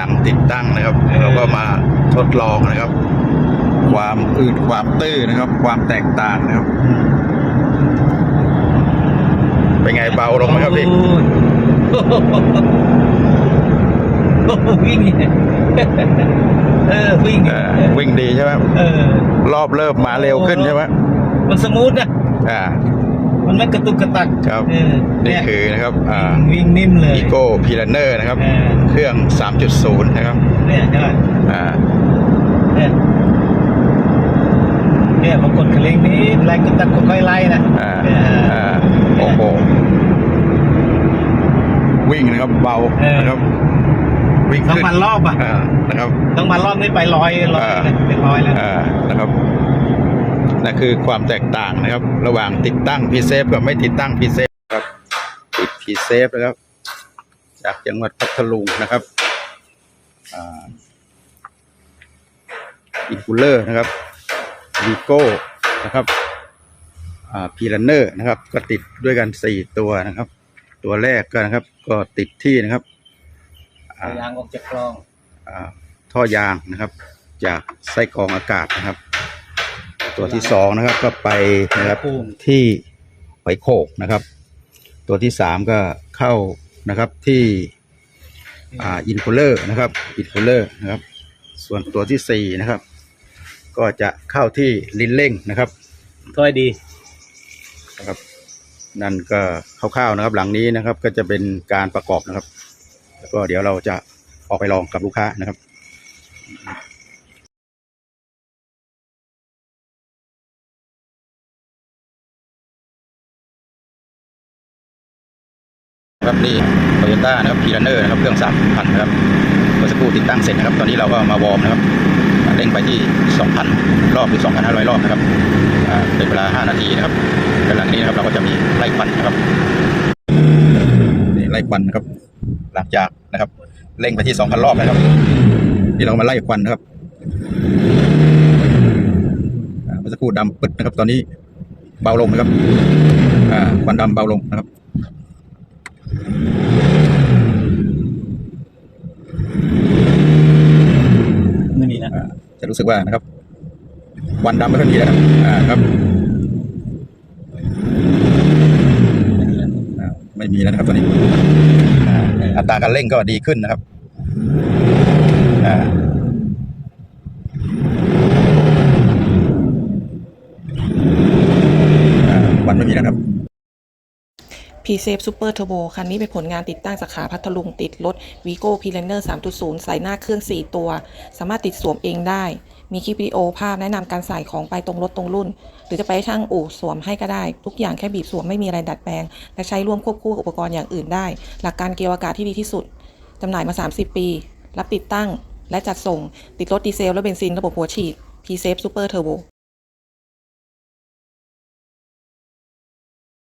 หลังติดตั้งนะครับ เราก็มาทดลองนะครับ ความอืดความตื้อนะครับ ความแตกต่างนะครับ เป็นไงเบาลงไหมครับพี่โอ้โหโอ้โหวิ่งเนี่ยเออวิ่งเออวิ่งดีใช่ไหมเออรอบเริ่มมาเร็วขึ้นใช่ไหมมันสมูทนะอ่า มันไม่กระตุกกระตักครับเออนี่เนี่ยคือนะครับอ่าวิ่งนิ่มเลยอีโก้พีลันเนอร์นะครับ เออ เครื่อง 3.0 นะครับเนี่ยใช่ไหมอ่าเนี่ยเนี่ยพอกดคันเร่งนี้ไล่กระตักค่อยๆไล่นะอ่าเนี่ยอ่าโอ้โหวิ่งนะครับเบานะครับวิ่งต้องขึ้นมันรอบอะอ่านะครับ ต้องมันรอบนี้ไปร้อยร้อยอ่านะเป็นร้อยแล้ว อ่านะครับ นั่นคือความแตกต่างนะครับ ระหว่างติดตั้งพีเซฟกับไม่ติดตั้งพีเซฟครับติดพีเซฟนะครับ จากจังหวัดพัทลุงนะครับอ่าอินคูลเลอร์นะครับวีโก้นะครับอ่าพีลันเนอร์นะครับ ก็ติดด้วยกันสี่ตัวนะครับ ตัวแรกก็นะครับ ก็ติดที่นะครับอ่ายางออกจากกลองอ่าท่อยางนะครับ จากไส้กรองอากาศนะครับ ตัวที่สองนะครับก็ไปนะครับพุ่งที่หอยโขกนะครับ ตัวที่สามก็เข้านะครับที่อ่าอินคูลเลอร์นะครับอินคูลเลอร์นะครับ ส่วนตัวที่สี่นะครับ ก็จะเข้าที่ลิ้นเร่งนะครับถ้อยดีนะครับ นั่นก็คร่าวๆนะครับ หลังนี้นะครับก็จะเป็นการประกอบนะครับ แล้วก็เดี๋ยวเราจะออกไปลองกับลูกค้านะครับ ครับนี่โตโยต้านะครับพีรันเนอร์นะครับเครื่องสามพันนะครับเมื่อสักครู่ติดตั้งเสร็จนะครับ ตอนนี้เราก็มาวอร์มนะครับเร่งไปที่สองพันรอบหรือสองพันห้าร้อบนะครับเป็นเวลาห้านาทีนะครับและหลังนี้นะครับเราก็จะมีไล่ควันนะครับนี่ไล่ควันนะครับ หลังจากนะครับเร่งไปที่สองพันรอบนะครับนี่เรามาไล่ควันนะครับเมื่อสักครู่ดำปึดนะครับ ตอนนี้เบาลงนะครับควันดำเบาลงนะครับ ไม่มีนะจะรู้สึกว่านะครับ วันดำไม่ค่อยมีแล้วครับอ่าครับไม่มีแล้วนะครับตอนนี้อัตราการเร่งก็ดีขึ้นนะครับอ่าอ่าวันไม่มีแล้วครับ p s a f e Super Turbo คันนี้เป็นผลงานติดตั้งสาขาพัทลุงติดรถ Vigo p l a n e r 3.0 ใส่หน้าเครื่อง 4 ตัว สามารถติดสวมเองได้ มีคลิปวิดีโอภาพแนะนำการใส่ของไปตรงรถตรงรุ่น หรือจะไปช่างอู่สวมให้ก็ได้ ทุกอย่างแค่บีบสวมไม่มีอะไรดัดแปลง และใช้ร่วมควบคู่กับอุปกรณ์อย่างอื่นได้ หลักการเกียร์อากาศที่ดีที่สุดจำหน่ายมา 30 ปี รับติดตั้ง และจัดส่ง ติดรถดีเซลและเบนซินระบบหัวฉีด p s a f e Super Turbo